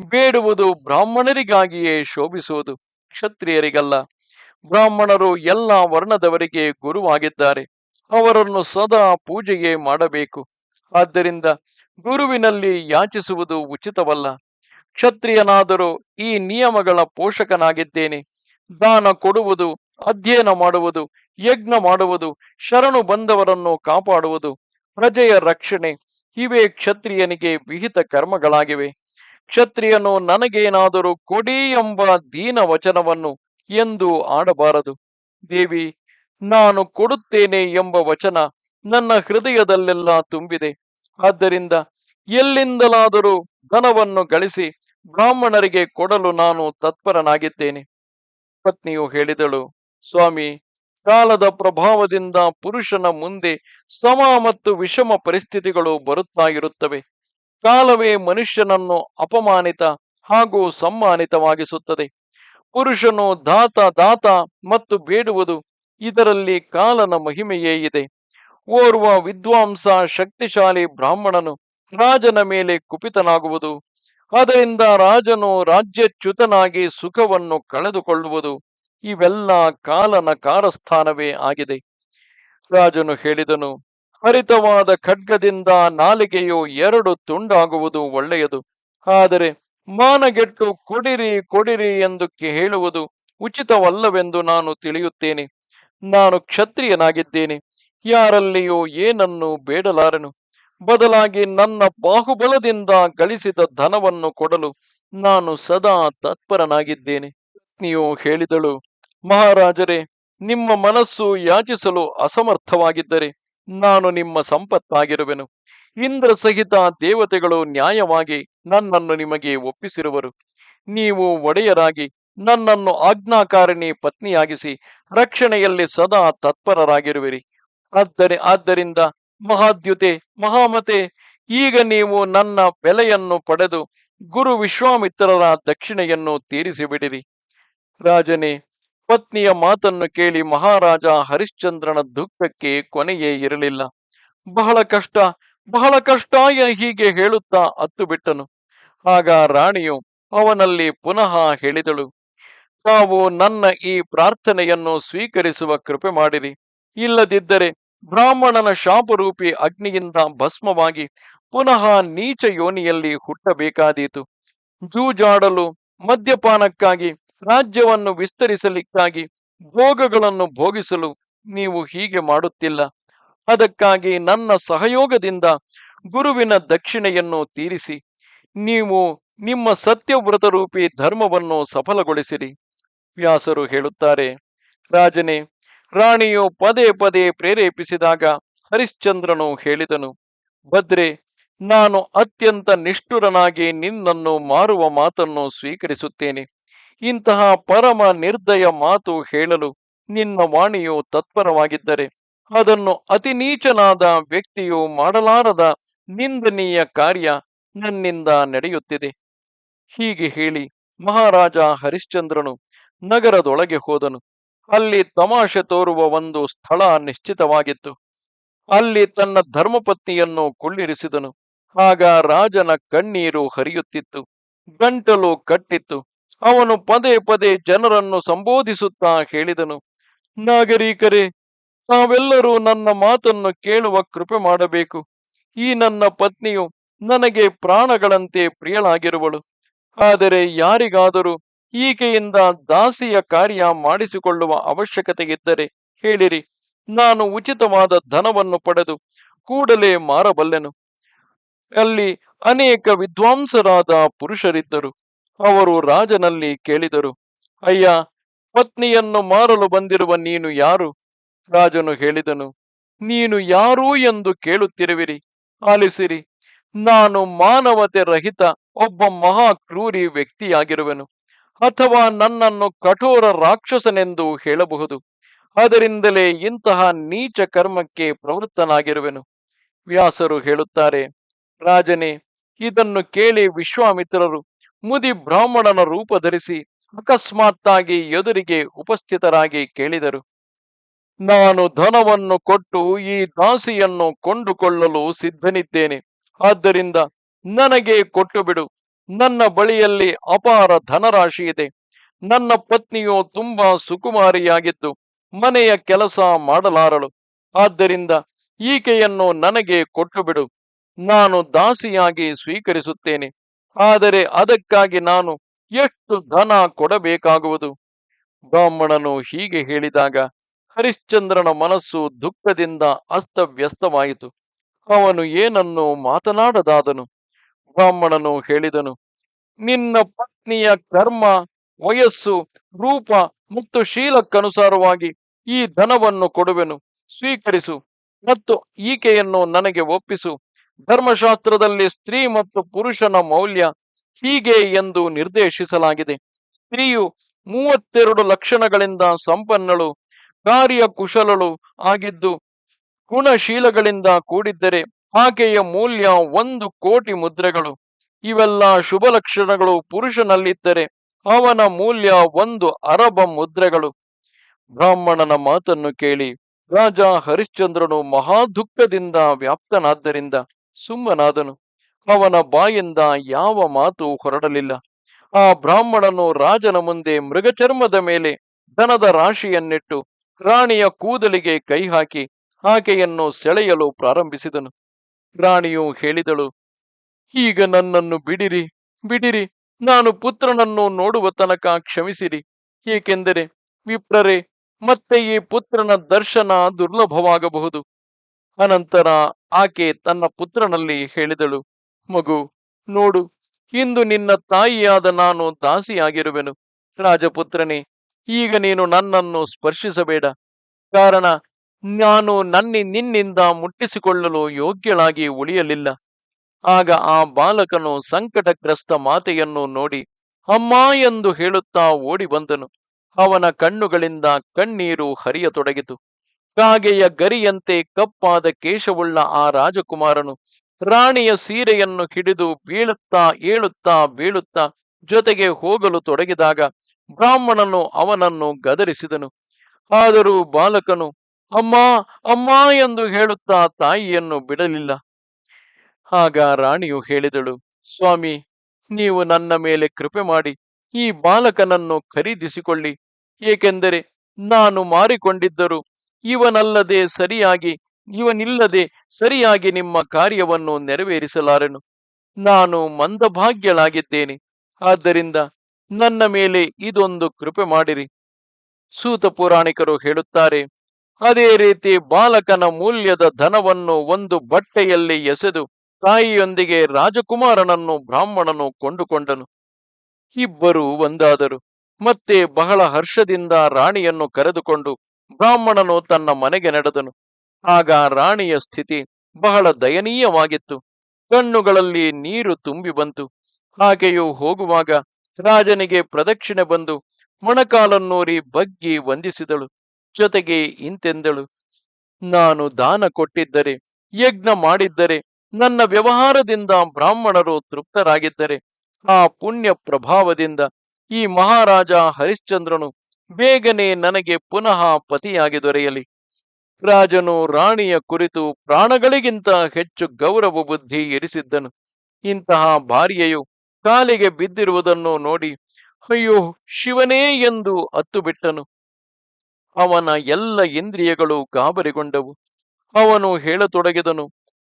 ಬೇಡುವುದು ಬ್ರಾಹ್ಮಣರಿಗಾಗಿಯೇ ಶೋಭಿಸುವುದು, ಕ್ಷತ್ರಿಯರಿಗಲ್ಲ. ಬ್ರಾಹ್ಮಣರು ಎಲ್ಲ ವರ್ಣದವರಿಗೆ ಗುರುವಾಗಿದ್ದಾರೆ. ಅವರನ್ನು ಸದಾ ಪೂಜೆಯೇ ಮಾಡಬೇಕು. ಆದ್ದರಿಂದ ಗುರುವಿನಲ್ಲಿ ಯಾಚಿಸುವುದು ಉಚಿತವಲ್ಲ. ಕ್ಷತ್ರಿಯನಾದರೂ ಈ ನಿಯಮಗಳ ಪೋಷಕನಾಗಿದ್ದೇನೆ. ದಾನ ಕೊಡುವುದು, ಅಧ್ಯಯನ ಮಾಡುವುದು, ಯಜ್ಞ ಮಾಡುವುದು, ಶರಣು ಬಂದವರನ್ನು ಕಾಪಾಡುವುದು, ಪ್ರಜೆಯ ರಕ್ಷಣೆ, ಇವೇ ಕ್ಷತ್ರಿಯನಿಗೆ ವಿಹಿತ ಕರ್ಮಗಳಾಗಿವೆ. ಕ್ಷತ್ರಿಯನು ನನಗೇನಾದರೂ ಕೊಡಿ ಎಂಬ ದೀನ ವಚನವನ್ನು ಎಂದು ಆಡಬಾರದು. ದೇವಿ ನಾನು ಕೊಡುತ್ತೇನೆ ಎಂಬ ವಚನ ನನ್ನ ಹೃದಯದಲ್ಲೆಲ್ಲ ತುಂಬಿದೆ. ಆದ್ದರಿಂದ ಎಲ್ಲಿಂದಲಾದರೂ ಧನವನ್ನು ಗಳಿಸಿ ಬ್ರಾಹ್ಮಣರಿಗೆ ಕೊಡಲು ನಾನು ತತ್ಪರನಾಗಿದ್ದೇನೆ. ಪತ್ನಿಯು ಹೇಳಿದಳು, ಸ್ವಾಮಿ, ಕಾಲದ ಪ್ರಭಾವದಿಂದ ಪುರುಷನ ಮುಂದೆ ಸಮ ಮತ್ತು ವಿಷಮ ಪರಿಸ್ಥಿತಿಗಳು ಬರುತ್ತಾ ಇರುತ್ತವೆ ಕಾಲವೇ ಮನುಷ್ಯನನ್ನು ಅಪಮಾನಿತ ಹಾಗೂ ಸಮ್ಮಾನಿತವಾಗಿಸುತ್ತದೆ. ಪುರುಷನು ದಾತ ದಾತ ಮತ್ತು ಬೇಡುವುದು ಇದರಲ್ಲಿ ಕಾಲನ ಮಹಿಮೆಯೇ ಇದೆ. ಓರ್ವ ವಿದ್ವಾಂಸ, ಶಕ್ತಿಶಾಲಿ ಬ್ರಾಹ್ಮಣನು ರಾಜನ ಮೇಲೆ ಕುಪಿತನಾಗುವುದು. ಅದರಿಂದ ರಾಜನು ರಾಜ್ಯಚ್ಯುತನಾಗಿ ಸುಖವನ್ನು ಕಳೆದುಕೊಳ್ಳುವುದು. ಇವೆಲ್ಲ ಕಾಲನ ಕಾರಸ್ಥಾನವೇ ಆಗಿದೆ. ರಾಜನು ಹೇಳಿದನು, ಹರಿತವಾದ ಖಡ್ಗದಿಂದ ನಾಲಿಗೆಯು ಎರಡು ತುಂಡಾಗುವುದು ಒಳ್ಳೆಯದು. ಆದರೆ ಮಾನಗೆಟ್ಟು ಕೊಡಿರಿ ಕೊಡಿರಿ ಎಂದು ಹೇಳುವುದು ಉಚಿತವಲ್ಲವೆಂದು ನಾನು ತಿಳಿಯುತ್ತೇನೆ. ನಾನು ಕ್ಷತ್ರಿಯನಾಗಿದ್ದೇನೆ. ಯಾರಲ್ಲಿಯೂ ಏನನ್ನು ಬೇಡಲಾರೆನು. ಬದಲಾಗಿ ನನ್ನ ಬಾಹುಬಲದಿಂದ ಗಳಿಸಿದ ಧನವನ್ನು ಕೊಡಲು ನಾನು ಸದಾ ತತ್ಪರನಾಗಿದ್ದೇನೆ. ಪತ್ನಿಯು ಹೇಳಿದಳು, ಮಹಾರಾಜರೇ, ನಿಮ್ಮ ಮನಸ್ಸು ಯಾಚಿಸಲು ಅಸಮರ್ಥವಾಗಿದ್ದರೆ ನಾನು ನಿಮ್ಮ ಸಂಪತ್ತಾಗಿರುವೆನು. ಇಂದ್ರ ಸಹಿತ ದೇವತೆಗಳು ನ್ಯಾಯವಾಗಿ ನನ್ನನ್ನು ನಿಮಗೆ ಒಪ್ಪಿಸಿರುವರು. ನೀವು ಒಡೆಯರಾಗಿ ನನ್ನನ್ನು ಆಜ್ಞಾಕಾರಿಣಿ ಪತ್ನಿಯಾಗಿಸಿ ರಕ್ಷಣೆಯಲ್ಲಿ ಸದಾ ತತ್ಪರರಾಗಿರುವಿರಿ. ಆದರೆ ಆದ್ದರಿಂದ ಮಹಾದ್ಯುತೆ, ಮಹಾಮತೆ, ಈಗ ನೀವು ನನ್ನ ಬೆಲೆಯನ್ನು ಪಡೆದು ಗುರು ವಿಶ್ವಾಮಿತ್ರರ ದಕ್ಷಿಣೆಯನ್ನು ತೀರಿಸಿಬಿಡಿರಿ. ರಾಜನೇ, ಪತ್ನಿಯ ಮಾತನ್ನು ಕೇಳಿ ಮಹಾರಾಜ ಹರಿಶ್ಚಂದ್ರನ ದುಃಖಕ್ಕೆ ಕೊನೆಯೇ ಇರಲಿಲ್ಲ. ಬಹಳ ಕಷ್ಟ ಬಹಳ ಕಷ್ಟ ಹೀಗೆ ಹೇಳುತ್ತಾ ಅತ್ತು ಬಿಟ್ಟನು. ಆಗ ರಾಣಿಯು ಅವನಲ್ಲಿ ಪುನಃ ಹೇಳಿದಳು ತಾವು ನನ್ನ ಈ ಪ್ರಾರ್ಥನೆಯನ್ನು ಸ್ವೀಕರಿಸುವ ಕೃಪೆ ಮಾಡಿರಿ. ಇಲ್ಲದಿದ್ದರೆ ಬ್ರಾಹ್ಮಣನ ಶಾಪರೂಪಿ ಅಗ್ನಿಯಿಂದ ಭಸ್ಮವಾಗಿ ಪುನಃ ನೀಚ ಯೋನಿಯಲ್ಲಿ ಹುಟ್ಟಬೇಕಾದೀತು. ಜೂಜಾಡಲು, ಮದ್ಯಪಾನಕ್ಕಾಗಿ, ರಾಜ್ಯವನ್ನು ವಿಸ್ತರಿಸಲಿಕ್ಕಾಗಿ, ಭೋಗಗಳನ್ನು ಭೋಗಿಸಲು ನೀವು ಹೀಗೆ ಮಾಡುತ್ತಿಲ್ಲ. ಅದಕ್ಕಾಗಿ ನನ್ನ ಸಹಯೋಗದಿಂದ ಗುರುವಿನ ದಕ್ಷಿಣೆಯನ್ನು ತೀರಿಸಿ, ನೀವು ನಿಮ್ಮ ಸತ್ಯವ್ರತರೂಪಿ ಧರ್ಮವನ್ನು ಸಫಲಗೊಳಿಸಿರಿ. ವ್ಯಾಸರು ಹೇಳುತ್ತಾರೆ, ರಾಜನೇ, ರಾಣಿಯು ಪದೇ ಪದೇ ಪ್ರೇರೇಪಿಸಿದಾಗ ಹರಿಶ್ಚಂದ್ರನು ಹೇಳಿದನು, ಭದ್ರೆ, ನಾನು ಅತ್ಯಂತ ನಿಷ್ಠುರನಾಗಿ ನಿನ್ನನ್ನು ಮಾರುವ ಮಾತನ್ನು ಸ್ವೀಕರಿಸುತ್ತೇನೆ. ಇಂತಹ ಪರಮ ನಿರ್ದಯ ಮಾತು ಹೇಳಲು ನಿನ್ನ ವಾಣಿಯು ತತ್ಪರವಾಗಿದ್ದರೆ, ಅದನ್ನು ಅತಿ ನೀಚನಾದ ವ್ಯಕ್ತಿಯು ಮಾಡಲಾರದ ನಿಂದನೀಯ ಕಾರ್ಯ ನನ್ನಿಂದ ನಡೆಯುತ್ತಿದೆ. ಹೀಗೆ ಹೇಳಿ ಮಹಾರಾಜ ಹರಿಶ್ಚಂದ್ರನು ನಗರದೊಳಗೆ ಹೋದನು. ಅಲ್ಲಿ ತಮಾಷೆ ತೋರುವ ಒಂದು ಸ್ಥಳ ನಿಶ್ಚಿತವಾಗಿತ್ತು. ಅಲ್ಲಿ ತನ್ನ ಧರ್ಮಪತ್ನಿಯನ್ನು ಕುಳ್ಳಿರಿಸಿದನು. ಆಗ ರಾಜನ ಕಣ್ಣೀರು ಹರಿಯುತ್ತಿತ್ತು. ಗಂಟಲು ಕಟ್ಟಿತ್ತು. ಅವನು ಪದೇ ಪದೇ ಜನರನ್ನು ಸಂಬೋಧಿಸುತ್ತಾ ಹೇಳಿದನು. ನಾಗರಿಕರೇ, ತಾವೆಲ್ಲರೂ ನನ್ನ ಮಾತನ್ನು ಕೇಳುವ ಕೃಪೆ ಮಾಡಬೇಕು. ಈ ನನ್ನ ಪತ್ನಿಯು ನನಗೆ ಪ್ರಾಣಗಳಂತೆ ಪ್ರಿಯಳಾಗಿರುವಳು. ಆದರೆ ಯಾರಿಗಾದರೂ ಈಕೆಯಿಂದ ದಾಸಿಯ ಕಾರ್ಯ ಮಾಡಿಸಿಕೊಳ್ಳುವ ಅವಶ್ಯಕತೆ ಇದ್ದರೆ ಹೇಳಿರಿ. ನಾನು ಉಚಿತವಾದ ಧನವನ್ನು ಪಡೆದು ಕೂಡಲೇ ಮಾರಬಲ್ಲೆನು. ಅಲ್ಲಿ ಅನೇಕ ವಿದ್ವಾಂಸರಾದ ಪುರುಷರಿದ್ದರು. ಅವರು ರಾಜನಲ್ಲಿ ಕೇಳಿದರು, ಅಯ್ಯ, ಪತ್ನಿಯನ್ನು ಮಾರಲು ಬಂದಿರುವ ನೀನು ಯಾರು? ರಾಜನು ಹೇಳಿದನು, ನೀನು ಯಾರು ಎಂದು ಕೇಳುತ್ತಿರುವಿರಿ. ಆಲಿಸಿರಿ, ನಾನು ಮಾನವತೆ ರಹಿತ, ಒಬ್ಬ ಮಹಾ ಕ್ರೂರಿ ವ್ಯಕ್ತಿಯಾಗಿರುವೆನು. ಅಥವಾ ನನ್ನನ್ನು ಕಠೋರ ರಾಕ್ಷಸನೆಂದು ಹೇಳಬಹುದು. ಅದರಿಂದಲೇ ಇಂತಹ ನೀಚ ಕರ್ಮಕ್ಕೆ ಪ್ರವೃತ್ತನಾಗಿರುವೆನು. ವ್ಯಾಸರು ಹೇಳುತ್ತಾರೆ, ರಾಜನೇ, ಇದನ್ನು ಕೇಳಿ ವಿಶ್ವಾಮಿತ್ರರು, ಮುದಿ ಬ್ರಾಹ್ಮಣನ ರೂಪ ಧರಿಸಿ ಅಕಸ್ಮಾತ್ತಾಗಿ ಎದುರಿಗೆ ಉಪಸ್ಥಿತರಾಗಿ ಕೇಳಿದರು. ನಾನು ಧನವನ್ನು ಕೊಟ್ಟು ಈ ದಾಸಿಯನ್ನು ಕೊಂಡುಕೊಳ್ಳಲು ಸಿದ್ಧನಿದ್ದೇನೆ. ಆದ್ದರಿಂದ ನನಗೆ ಕೊಟ್ಟು ಬಿಡು ನನ್ನ ಬಳಿಯಲ್ಲಿ ಅಪಾರ ಧನರಾಶಿ ಇದೆ. ನನ್ನ ಪತ್ನಿಯು ತುಂಬಾ ಸುಕುಮಾರಿಯಾಗಿದ್ದು ಮನೆಯ ಕೆಲಸ ಮಾಡಲಾರಳು. ಆದ್ದರಿಂದ ಈಕೆಯನ್ನು ನನಗೆ ಕೊಟ್ಟು ಬಿಡು ನಾನು ದಾಸಿಯಾಗಿ ಸ್ವೀಕರಿಸುತ್ತೇನೆ. ಆದರೆ ಅದಕ್ಕಾಗಿ ನಾನು ಎಷ್ಟು ಧನ ಕೊಡಬೇಕಾಗುವುದು? ಬ್ರಾಹ್ಮಣನು ಹೀಗೆ ಹೇಳಿದಾಗ ಹರಿಶ್ಚಂದ್ರನ ಮನಸ್ಸು ದುಃಖದಿಂದ ಅಸ್ತವ್ಯಸ್ತವಾಯಿತು. ಅವನು ಏನನ್ನು ಮಾತನಾಡದಾದನು? ಬ್ರಾಹ್ಮಣನು ಹೇಳಿದನು, ನಿನ್ನ ಪತ್ನಿಯ ಕರ್ಮ, ವಯಸ್ಸು, ರೂಪ ಮತ್ತು ಶೀಲಕ್ಕನುಸಾರವಾಗಿ ಈ ಧನವನ್ನು ಕೊಡುವೆನು. ಸ್ವೀಕರಿಸು ಮತ್ತು ಈಕೆಯನ್ನು ನನಗೆ ಒಪ್ಪಿಸು. ಧರ್ಮಶಾಸ್ತ್ರದಲ್ಲಿ ಸ್ತ್ರೀ ಮತ್ತು ಪುರುಷನ ಮೌಲ್ಯ ಹೀಗೆ ಎಂದು ನಿರ್ದೇಶಿಸಲಾಗಿದೆ. ಸ್ತ್ರೀಯು ಮೂವತ್ತೆರಡು ಲಕ್ಷಣಗಳಿಂದ ಸಂಪನ್ನಳು, ಕಾರ್ಯಕುಶಲಳು ಆಗಿದ್ದು, ಗುಣಶೀಲಗಳಿಂದ ಕೂಡಿದ್ದರೆ ಆಕೆಯ ಮೌಲ್ಯ ಒಂದು ಕೋಟಿ ಮುದ್ರೆಗಳು. ಇವೆಲ್ಲ ಶುಭ ಲಕ್ಷಣಗಳು ಪುರುಷನಲ್ಲಿದ್ದರೆ ಅವನ ಮೌಲ್ಯ ಒಂದು ಅರಬ ಮುದ್ರೆಗಳು. ಬ್ರಾಹ್ಮಣನ ಮಾತನ್ನು ಕೇಳಿ ರಾಜ ಹರಿಶ್ಚಂದ್ರನು ಮಹಾ ದುಃಖದಿಂದ ವ್ಯಾಪ್ತನಾದ್ದರಿಂದ ಸುಮ್ಮನಾದನು. ಅವನ ಬಾಯಿಂದ ಯಾವ ಮಾತು ಹೊರಡಲಿಲ್ಲ. ಆ ಬ್ರಾಹ್ಮಣನು ರಾಜನ ಮುಂದೆ ಮೃಗಚರ್ಮದ ಮೇಲೆ ದನದ ರಾಶಿಯನ್ನಿಟ್ಟು ರಾಣಿಯ ಕೂದಲಿಗೆ ಕೈ ಹಾಕಿ ಆಕೆಯನ್ನು ಸೆಳೆಯಲು ಪ್ರಾರಂಭಿಸಿದನು. ರಾಣಿಯು ಹೇಳಿದಳು, ಈಗ ನನ್ನನ್ನು ಬಿಡಿರಿ ಬಿಡಿರಿ. ನಾನು ಪುತ್ರನನ್ನು ನೋಡುವ ತನಕ ಕ್ಷಮಿಸಿರಿ. ಏಕೆಂದರೆ ವಿಪ್ರರೇ, ಮತ್ತೆ ಈ ಪುತ್ರನ ದರ್ಶನ ದುರ್ಲಭವಾಗಬಹುದು. ಅನಂತರ ಆಕೆ ತನ್ನ ಪುತ್ರನಲ್ಲಿ ಹೇಳಿದಳು, ಮಗು, ನೋಡು, ಇಂದು ನಿನ್ನ ತಾಯಿಯಾದ ನಾನು ದಾಸಿಯಾಗಿರುವೆನು. ರಾಜಪುತ್ರನೇ, ಈಗ ನೀನು ನನ್ನನ್ನು ಸ್ಪರ್ಶಿಸಬೇಡ. ಕಾರಣ ನಾನು ನನ್ನಿ ನಿನ್ನಿಂದ ಮುಟ್ಟಿಸಿಕೊಳ್ಳಲು ಯೋಗ್ಯಳಾಗಿ ಉಳಿಯಲಿಲ್ಲ. ಆಗ ಆ ಬಾಲಕನು ಸಂಕಟಗ್ರಸ್ತ ಮಾತೆಯನ್ನು ನೋಡಿ, ಅಮ್ಮ ಎಂದು ಹೇಳುತ್ತಾ ಓಡಿ ಬಂದನು. ಅವನ ಕಣ್ಣುಗಳಿಂದ ಕಣ್ಣೀರು ಹರಿಯತೊಡಗಿತು. ಕಾಗೆಯ ಗರಿಯಂತೆ ಕಪ್ಪಾದ ಕೇಶವುಳ್ಳ ಆ ರಾಜಕುಮಾರನು ರಾಣಿಯ ಸೀರೆಯನ್ನು ಹಿಡಿದು ಬೀಳುತ್ತಾ ಏಳುತ್ತಾ ಬೀಳುತ್ತಾ ಜೊತೆಗೆ ಹೋಗಲು ತೊಡಗಿದಾಗ ಬ್ರಾಹ್ಮಣನು ಅವನನ್ನು ಗದರಿಸಿದನು. ಆದರೂ ಬಾಲಕನು ಅಮ್ಮ ಅಮ್ಮ ಎಂದು ಹೇಳುತ್ತಾ ತಾಯಿಯನ್ನು ಬಿಡಲಿಲ್ಲ. ಆಗ ರಾಣಿಯು ಹೇಳಿದಳು, ಸ್ವಾಮಿ, ನೀವು ನನ್ನ ಮೇಲೆ ಕೃಪೆ ಮಾಡಿ, ಈ ಬಾಲಕನನ್ನು ಖರೀದಿಸಿಕೊಳ್ಳಿ. ಏಕೆಂದರೆ ನಾನು ಮಾರಿಕೊಂಡಿದ್ದರು ಇವನಲ್ಲದೆ ಸರಿಯಾಗಿ, ಇವನಿಲ್ಲದೆ ಸರಿಯಾಗಿ ನಿಮ್ಮ ಕಾರ್ಯವನ್ನು ನೆರವೇರಿಸಲಾರೆನು. ನಾನು ಮಂದಭಾಗ್ಯಳಾಗಿದ್ದೇನೆ. ಆದ್ದರಿಂದ ನನ್ನ ಮೇಲೆ ಇದೊಂದು ಕೃಪೆ ಮಾಡಿರಿ. ಸೂತ ಪುರಾಣಿಕರು ಹೇಳುತ್ತಾರೆ ಅದೇ ರೀತಿ ಬಾಲಕನ ಮೂಲ್ಯದ ಧನವನ್ನು ಒಂದು ಬಟ್ಟೆಯಲ್ಲಿ ಎಸೆದು ತಾಯಿಯೊಂದಿಗೆ ರಾಜಕುಮಾರನನ್ನು, ಬ್ರಾಹ್ಮಣನು ಕೊಂಡುಕೊಂಡನು. ಇಬ್ಬರು ಒಂದಾದರು. ಮತ್ತೆ ಬಹಳ ಹರ್ಷದಿಂದ ರಾಣಿಯನ್ನು ಕರೆದುಕೊಂಡು ಬ್ರಾಹ್ಮಣನು ತನ್ನ ಮನೆಗೆ ನಡೆದನು. ಆಗ ರಾಣಿಯ ಸ್ಥಿತಿ ಬಹಳ ದಯನೀಯವಾಗಿತ್ತು. ಕಣ್ಣುಗಳಲ್ಲಿ ನೀರು ತುಂಬಿ ಬಂತು. ಆಕೆಯು ಹೋಗುವಾಗ ರಾಜನಿಗೆ ಪ್ರದಕ್ಷಿಣೆ ಬಂದು ಮೊಣಕಾಲನ್ನೂರಿ ಬಗ್ಗಿ ವಂದಿಸಿದಳು. ಜೊತೆಗೆ ಇಂತೆಂದಳು, ನಾನು ದಾನ ಕೊಟ್ಟಿದ್ದರೆ, ಯಜ್ಞ ಮಾಡಿದ್ದರೆ, ನನ್ನ ವ್ಯವಹಾರದಿಂದ ಬ್ರಾಹ್ಮಣರು ತೃಪ್ತರಾಗಿದ್ದರೆ, ಆ ಪುಣ್ಯ ಪ್ರಭಾವದಿಂದ ಈ ಮಹಾರಾಜ ಹರಿಶ್ಚಂದ್ರನು ಬೇಗನೆ ನನಗೆ ಪುನಃ ಪತಿಯಾಗಿ ದೊರೆಯಲಿ. ರಾಜನು ರಾಣಿಯ ಕುರಿತು ಪ್ರಾಣಗಳಿಗಿಂತ ಹೆಚ್ಚು ಗೌರವ ಬುದ್ಧಿ ಇರಿಸಿದ್ದನು. ಇಂತಹ ಭಾರ್ಯೆಯು ಕಾಲಿಗೆ ಬಿದ್ದಿರುವುದನ್ನು ನೋಡಿ, ಅಯ್ಯೋ, ಶಿವನೇ ಎಂದು ಅತ್ತು ಬಿಟ್ಟನು. ಅವನ ಎಲ್ಲ ಇಂದ್ರಿಯಗಳು ಗಾಬರಿಗೊಂಡವು. ಅವನು ಹೇಳತೊಡಗಿದನು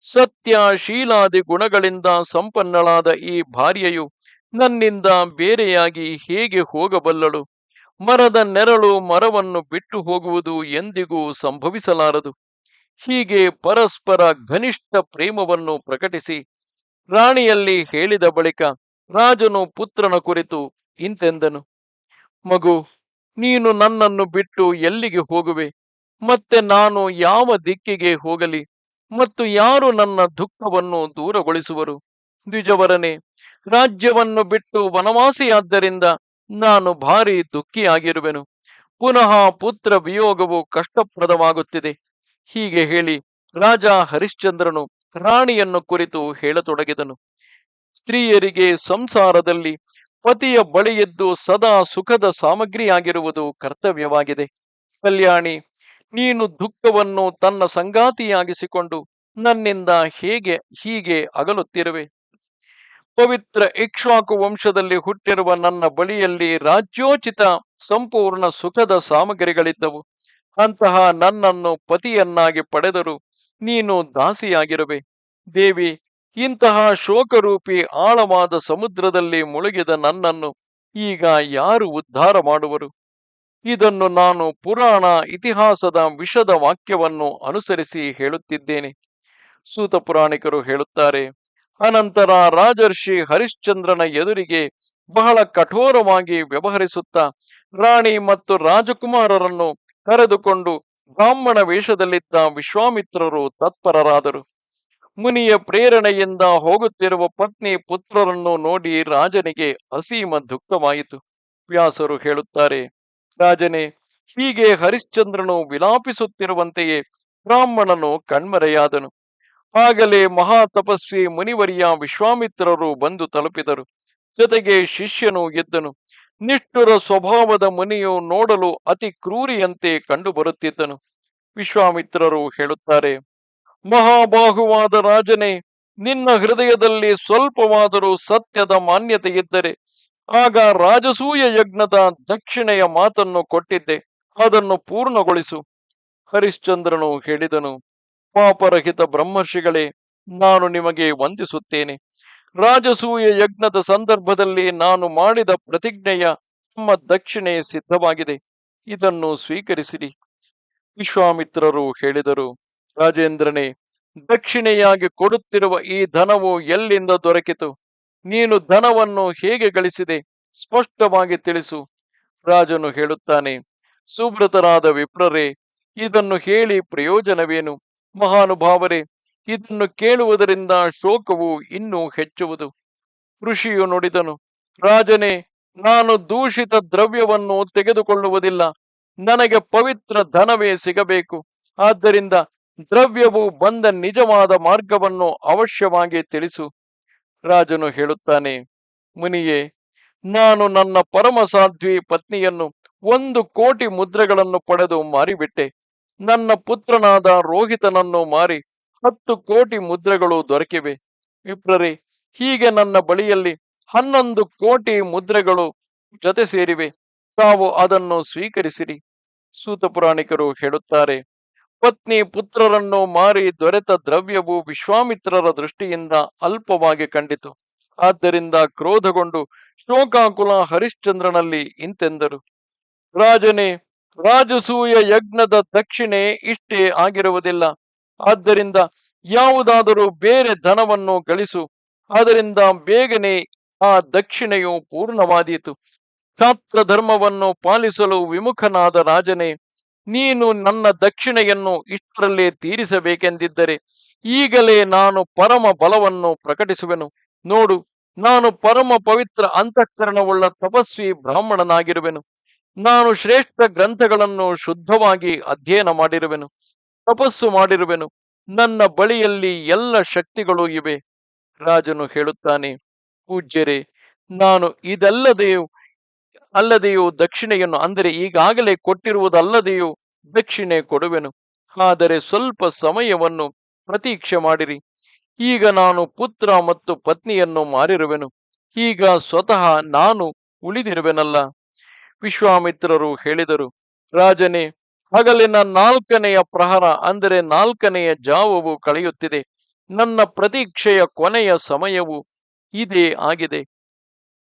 ಸತ್ಯ ಶೀಲಾದಿ ಗುಣಗಳಿಂದ ಸಂಪನ್ನಳಾದ ಈ ಭಾರ್ಯೆಯು ನನ್ನಿಂದ ಬೇರೆಯಾಗಿ ಹೇಗೆ ಹೋಗಬಲ್ಲಳು? ಮರದ ನೆರಳು ಮರವನ್ನು ಬಿಟ್ಟು ಹೋಗುವುದು ಎಂದಿಗೂ ಸಂಭವಿಸಲಾರದು. ಹೀಗೆ ಪರಸ್ಪರ ಘನಿಷ್ಠ ಪ್ರೇಮವನ್ನು ಪ್ರಕಟಿಸಿ ರಾಣಿಯಲ್ಲಿ ಹೇಳಿದ ಬಳಿಕ ರಾಜನು ಪುತ್ರನ ಕುರಿತು ಇಂತೆಂದನು. ಮಗು ನೀನು ನನ್ನನ್ನು ಬಿಟ್ಟು ಎಲ್ಲಿಗೆ ಹೋಗುವೆ? ಮತ್ತೆ ನಾನು ಯಾವ ದಿಕ್ಕಿಗೆ ಹೋಗಲಿ? ಮತ್ತು ಯಾರು ನನ್ನ ದುಃಖವನ್ನು ದೂರಗೊಳಿಸುವರು? ದ್ವಿಜವರನೆ, ರಾಜ್ಯವನ್ನು ಬಿಟ್ಟು ವನವಾಸಿಯಾದ್ದರಿಂದ ನಾನು ಭಾರಿ ದುಃಖಿಯಾಗಿರುವೆನು. ಪುನಃ ಪುತ್ರ ವಿಯೋಗವು ಕಷ್ಟಪ್ರದವಾಗುತ್ತಿದೆ. ಹೀಗೆ ಹೇಳಿ ರಾಜ ಹರಿಶ್ಚಂದ್ರನು ರಾಣಿಯನ್ನು ಕುರಿತು ಹೇಳತೊಡಗಿದನು. ಸ್ತ್ರೀಯರಿಗೆ ಸಂಸಾರದಲ್ಲಿ ಪತಿಯ ಬಳಿಯದ್ದು ಸದಾ ಸುಖದ ಸಾಮಗ್ರಿಯಾಗಿರುವುದು ಕರ್ತವ್ಯವಾಗಿದೆ. ಕಲ್ಯಾಣಿ, ನೀನು ದುಃಖವನ್ನು ತನ್ನ ಸಂಗಾತಿಯಾಗಿಸಿಕೊಂಡು ನನ್ನಿಂದ ಹೇಗೆ ಹೀಗೆ ಅಗಲುತ್ತಿರುವೆ? ಪವಿತ್ರ ಇಕ್ಷ್ವಾಕು ವಂಶದಲ್ಲಿ ಹುಟ್ಟಿರುವ ನನ್ನ ಬಳಿಯಲ್ಲಿ ರಾಜ್ಯೋಚಿತ ಸಂಪೂರ್ಣ ಸುಖದ ಸಾಮಗ್ರಿಗಳಿದ್ದವು. ಅಂತಹ ನನ್ನನ್ನು ಪತಿಯನ್ನಾಗಿ ಪಡೆದರು ನೀನು ದಾಸಿಯಾಗಿರುವೆ. ದೇವಿ ಇಂತಹ ಶೋಕರೂಪಿ ಆಳವಾದ ಸಮುದ್ರದಲ್ಲಿ ಮುಳುಗಿದ ನನ್ನನ್ನು ಈಗ ಯಾರು ಉದ್ಧಾರ ಮಾಡುವರು? ಇದನ್ನು ನಾನು ಪುರಾಣ ಇತಿಹಾಸದ ವಿಷದ ವಾಕ್ಯವನ್ನು ಅನುಸರಿಸಿ ಹೇಳುತ್ತಿದ್ದೇನೆ. ಸೂತ ಪುರಾಣಿಕರು ಹೇಳುತ್ತಾರೆ, ಅನಂತರ ರಾಜರ್ಷಿ ಹರಿಶ್ಚಂದ್ರನ ಎದುರಿಗೆ ಬಹಳ ಕಠೋರವಾಗಿ ವ್ಯವಹರಿಸುತ್ತಾ, ರಾಣಿ ಮತ್ತು ರಾಜಕುಮಾರರನ್ನು ಕರೆದುಕೊಂಡು ಬ್ರಾಹ್ಮಣ ವೇಷದಲ್ಲಿದ್ದ ವಿಶ್ವಾಮಿತ್ರರು ತತ್ಪರರಾದರು. ಮುನಿಯ ಪ್ರೇರಣೆಯಿಂದ ಹೋಗುತ್ತಿರುವ ಪತ್ನಿ ಪುತ್ರರನ್ನು ನೋಡಿ ರಾಜನಿಗೆ ಅಸೀಮ ದುಃಖವಾಯಿತು. ವ್ಯಾಸರು ಹೇಳುತ್ತಾರೆ, ರಾಜನೇ, ಹೀಗೆ ಹರಿಶ್ಚಂದ್ರನು ವಿಲಾಪಿಸುತ್ತಿರುವಂತೆಯೇ ಬ್ರಾಹ್ಮಣನು ಕಣ್ಮರೆಯಾದನು. ಆಗಲೇ ಮಹಾ ತಪಸ್ವಿ ಮುನಿವರಿಯ ವಿಶ್ವಾಮಿತ್ರರು ಬಂದು ತಲುಪಿದರು. ಜೊತೆಗೆ ಶಿಷ್ಯನು ಎದ್ದನು. ನಿಷ್ಠುರ ಸ್ವಭಾವದ ಮುನಿಯು ನೋಡಲು ಅತಿ ಕ್ರೂರಿಯಂತೆ ಕಂಡುಬರುತ್ತಿದ್ದನು. ವಿಶ್ವಾಮಿತ್ರರು ಹೇಳುತ್ತಾರೆ ಮಹಾಬಾಹುವಾದ ರಾಜನೇ, ನಿನ್ನ ಹೃದಯದಲ್ಲಿ ಸ್ವಲ್ಪವಾದರೂ ಸತ್ಯದ ಮಾನ್ಯತೆ ಇದ್ದರೆ, ಆಗ ರಾಜಸೂಯ ಯಜ್ಞದ ದಕ್ಷಿಣೆಯ ಮಾತನ್ನು ಕೊಟ್ಟಿದ್ದೆ, ಅದನ್ನು ಪೂರ್ಣಗೊಳಿಸು. ಹರಿಶ್ಚಂದ್ರನು ಹೇಳಿದನು, ಪಾಪರಹಿತ ಬ್ರಹ್ಮರ್ಷಿಗಳೇ, ನಾನು ನಿಮಗೆ ವಂದಿಸುತ್ತೇನೆ. ರಾಜಸೂಯ ಯಜ್ಞದ ಸಂದರ್ಭದಲ್ಲಿ ನಾನು ಮಾಡಿದ ಪ್ರತಿಜ್ಞೆಯ ನಮ್ಮ ದಕ್ಷಿಣೆ ಸಿದ್ಧವಾಗಿದೆ. ಇದನ್ನು ಸ್ವೀಕರಿಸಿರಿ. ವಿಶ್ವಾಮಿತ್ರರು ಹೇಳಿದರು. ರಾಜೇಂದ್ರನೇ, ದಕ್ಷಿಣೆಯಾಗಿ ಕೊಡುತ್ತಿರುವ ಈ ಧನವು ಎಲ್ಲಿಂದ ದೊರಕಿತು? ನೀನು ಧನವನ್ನು ಹೇಗೆ ಗಳಿಸಿದೆ? ಸ್ಪಷ್ಟವಾಗಿ ತಿಳಿಸು. ರಾಜನು ಹೇಳುತ್ತಾನೆ ಸುಬ್ರತರಾದ ವಿಪ್ರರೇ, ಇದನ್ನು ಹೇಳಿ ಪ್ರಯೋಜನವೇನು? ಮಹಾನುಭಾವರೇ, ಇದನ್ನು ಕೇಳುವುದರಿಂದ ಶೋಕವು ಇನ್ನೂ ಹೆಚ್ಚುವುದು. ಋಷಿಯು ನುಡಿದನು, ರಾಜನೇ, ನಾನು ದೂಷಿತ ದ್ರವ್ಯವನ್ನು ತೆಗೆದುಕೊಳ್ಳುವುದಿಲ್ಲ. ನನಗೆ ಪವಿತ್ರ ಧನವೇ ಸಿಗಬೇಕು. ಆದ್ದರಿಂದ ದ್ರವ್ಯವು ಬಂದ ನಿಜವಾದ ಮಾರ್ಗವನ್ನು ಅವಶ್ಯವಾಗಿ ತಿಳಿಸು. ರಾಜನು ಹೇಳುತ್ತಾನೆ, ಮುನಿಯೇ, ನಾನು ನನ್ನ ಪರಮ ಸಾಧ್ವಿ ಪತ್ನಿಯನ್ನು ಒಂದು ಕೋಟಿ ಮುದ್ರೆಗಳನ್ನು ಪಡೆದು ಮಾರಿಬಿಟ್ಟೆ. ನನ್ನ ಪುತ್ರನಾದ ರೋಹಿತನನ್ನು ಮಾರಿ ಹತ್ತು ಕೋಟಿ ಮುದ್ರೆಗಳು ದೊರಕಿವೆ. ವಿಪ್ರರೇ, ಹೀಗೆ ನನ್ನ ಬಳಿಯಲ್ಲಿ ಹನ್ನೊಂದು ಕೋಟಿ ಮುದ್ರೆಗಳು ಜೊತೆ ಸೇರಿವೆ. ತಾವು ಅದನ್ನು ಸ್ವೀಕರಿಸಿರಿ. ಸೂತ ಪುರಾಣಿಕರು ಹೇಳುತ್ತಾರೆ ಪತ್ನಿ ಪುತ್ರರನ್ನು ಮಾರಿ ದೊರೆತ ದ್ರವ್ಯವು ವಿಶ್ವಾಮಿತ್ರರ ದೃಷ್ಟಿಯಿಂದ ಅಲ್ಪವಾಗಿ ಕಂಡಿತು. ಆದ್ದರಿಂದ ಕ್ರೋಧಗೊಂಡು ಶೋಕಾಕುಲ ಹರಿಶ್ಚಂದ್ರನಲ್ಲಿ ಇಂತೆಂದರು. ರಾಜನೇ, ರಾಜಸೂಯ ಯಜ್ಞದ ದಕ್ಷಿಣೆ ಇಷ್ಟೇ ಆಗಿರುವುದಿಲ್ಲ. ಆದ್ದರಿಂದ ಯಾವುದಾದರೂ ಬೇರೆ ಧನವನ್ನು ಗಳಿಸು. ಅದರಿಂದ ಬೇಗನೆ ಆ ದಕ್ಷಿಣೆಯು ಪೂರ್ಣವಾದೀತು. ಛಾತ್ರ ಧರ್ಮವನ್ನು ಪಾಲಿಸಲು ವಿಮುಖನಾದ ರಾಜನೇ ನೀನು ನನ್ನ ದಕ್ಷಿಣೆಯನ್ನು ಇಷ್ಟರಲ್ಲೇ ತೀರಿಸಬೇಕೆಂದಿದ್ದರೆ ಈಗಲೇ ನಾನು ಪರಮ ಬಲವನ್ನು ಪ್ರಕಟಿಸುವೆನು. ನೋಡು, ನಾನು ಪರಮ ಪವಿತ್ರ ಅಂತಃಕರಣವುಳ್ಳ ತಪಸ್ವಿ ಬ್ರಾಹ್ಮಣನಾಗಿರುವೆನು. ನಾನು ಶ್ರೇಷ್ಠ ಗ್ರಂಥಗಳನ್ನು ಶುದ್ಧವಾಗಿ ಅಧ್ಯಯನ ಮಾಡಿರುವೆನು, ತಪಸ್ಸು ಮಾಡಿರುವೆನು. ನನ್ನ ಬಳಿಯಲ್ಲಿ ಎಲ್ಲ ಶಕ್ತಿಗಳು ಇವೆ. ರಾಜನು ಹೇಳುತ್ತಾನೆ, ಪೂಜ್ಯರೇ, ನಾನು ಇದಲ್ಲದೆಯೂ ಅಲ್ಲದೆಯೂ ದಕ್ಷಿಣೆಯನ್ನು, ಅಂದರೆ ಈಗಾಗಲೇ ಕೊಟ್ಟಿರುವುದಲ್ಲದೆಯೂ ದಕ್ಷಿಣೆ ಕೊಡುವೆನು. ಆದರೆ ಸ್ವಲ್ಪ ಸಮಯವನ್ನು ಪ್ರತೀಕ್ಷೆ ಮಾಡಿರಿ. ಈಗ ನಾನು ಪುತ್ರ ಮತ್ತು ಪತ್ನಿಯನ್ನು ಮಾರಿರುವೆನು. ಈಗ ಸ್ವತಃ ನಾನು ಉಳಿದಿರುವೆನಲ್ಲ. ವಿಶ್ವಾಮಿತ್ರರು ಹೇಳಿದರು, ರಾಜನೇ, ಹಗಲಿನ ನಾಲ್ಕನೆಯ ಪ್ರಹರ, ಅಂದರೆ ನಾಲ್ಕನೆಯ ಜಾವವು ಕಳೆಯುತ್ತಿದೆ. ನನ್ನ ಪ್ರತೀಕ್ಷೆಯ ಕೊನೆಯ ಸಮಯವು ಇದೇ ಆಗಿದೆ.